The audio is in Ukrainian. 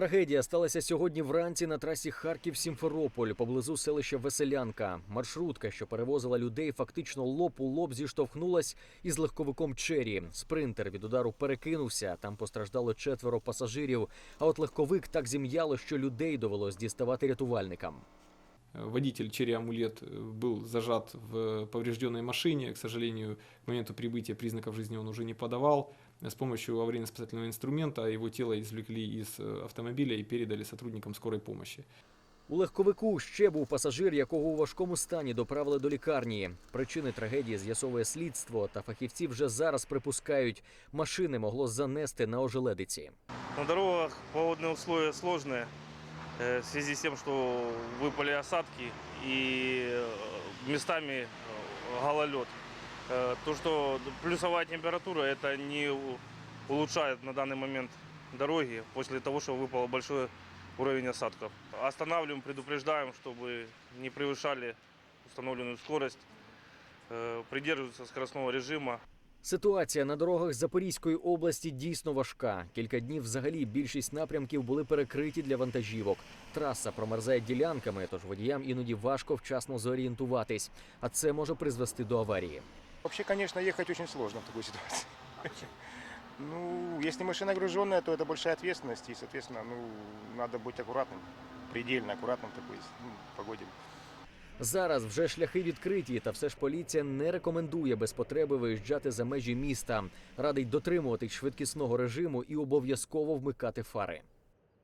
Трагедія сталася сьогодні вранці на трасі Харків-Сімферополь поблизу селища Веселянка. Маршрутка, що перевозила людей, фактично лоб у лоб зіштовхнулась із легковиком Чері. Спринтер від удару перекинувся. Там постраждало четверо пасажирів. А от легковик так зім'яло, що людей довелось діставати рятувальникам. Водитель Черри Амулет э, был зажат в поврежденной машине. К сожалению, к моменту прибытия признаков жизни он уже не подавал. С помощью аварийно-спасательного инструмента его тело извлекли из э, автомобиля и передали сотрудникам скорой помощи. У легковику ще був пасажир, якого у важкому стані доправили до лікарні. Причини трагедії з'ясовує слідство, та фахівці вже зараз припускають, машини могло занести на ожеледиці. На дорогах погодные условия сложные э, В связи с тем, что выпали осадки и э, местами э, гололед. Э, То, что плюсовая температура, это не улучшает на данный момент дороги после того, что выпал большой уровень осадков. Останавливаем, предупреждаем, чтобы не превышали установленную скорость, э, придерживаться скоростного режима. Ситуація на дорогах Запорізької області дійсно важка. Кілька днів взагалі більшість напрямків були перекриті для вантажівок. Траса промерзає ділянками, тож водіям іноді важко вчасно зорієнтуватись, а це може призвести до аварії. Вообще, конечно, ехать очень сложно в такой ситуации. Ну, если машина груженная, то это большая ответственность, и, соответственно, ну, надо быть аккуратным, предельно аккуратным в такой ну, погоде. Зараз вже шляхи відкриті, та все ж поліція не рекомендує без потреби виїжджати за межі міста. Радить дотримуватись швидкісного режиму і обов'язково вмикати фари.